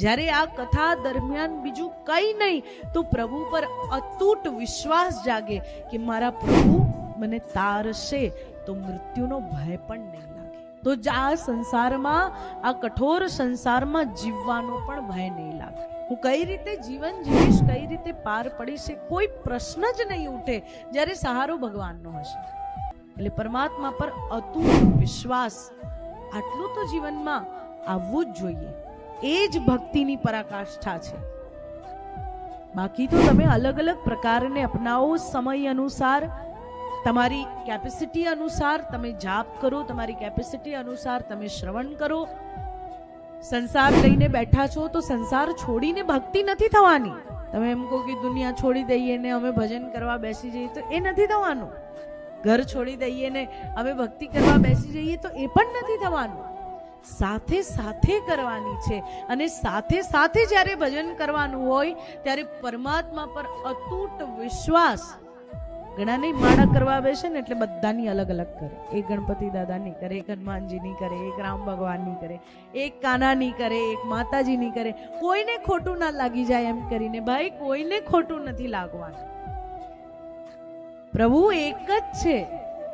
જ્યારે આ કથા દરમિયાન બીજું કંઈ નહીં, તો પ્રભુ પર અતૂટ વિશ્વાસ જાગે કે મારા પ્રભુ મને તારશે, તો મૃત્યુનો ભય પણ નહીં લાગે. તો જ આ સંસારમાં, આ કઠોર સંસારમાં જીવવાનો પણ ભય નહીં લાગે. હું કઈ રીતે જીવન જીવીશ, કઈ રીતે પાર પડીશ, એ કોઈ પ્રશ્ન જ નહીં ઉઠે જ્યારે સહારો ભગવાનનો હશે. એટલે પરમાત્મા પર અતૂટ વિશ્વાસ, આટલું તો જીવનમાં આવવું જ જોઈએ. એ જ ભક્તિની પરાકાષ્ઠા છે. બાકી તો તમે અલગ અલગ પ્રકારને અપનાવો સમય અનુસાર, તમારી કેપેસિટી અનુસાર, તમે જાપ કરો, તમારી કેપેસિટી અનુસાર તમે શ્રવણ કરો. સંસાર લઈને બેઠા છો તો સંસાર છોડીને ભક્તિ નથી થવાની. તમે એમ કહો કે દુનિયા છોડી દઈએ ને અમે ભજન કરવા બેસી જઈએ તો એ નથી થવાનું. ઘર છોડી દઈએ ને અમે ભક્તિ કરવા બેસી જઈએ તો એ પણ નથી થવાનું. સાથે સાથે કરવાની છે. અને સાથે સાથે જ્યારે ભજન કરવાનું હોય, ત્યારે પરમાત્મા પર અતૂટ વિશ્વાસ ઘણા નહીં માળા કરવા બેસે ને, એટલે બધાની અલગ અલગ કરે. એક ગણપતિ દાદાની કરે, એક હનુમાનજીની કરે, એક રામ ભગવાનની કરે, એક કાનાની કરે, એક માતાજીની કરે. કોઈને ખોટું ના લાગી જાય એમ કરીને ભાઈ, કોઈને ખોટું નથી લાગવાનું. પ્રભુ એક જ છે.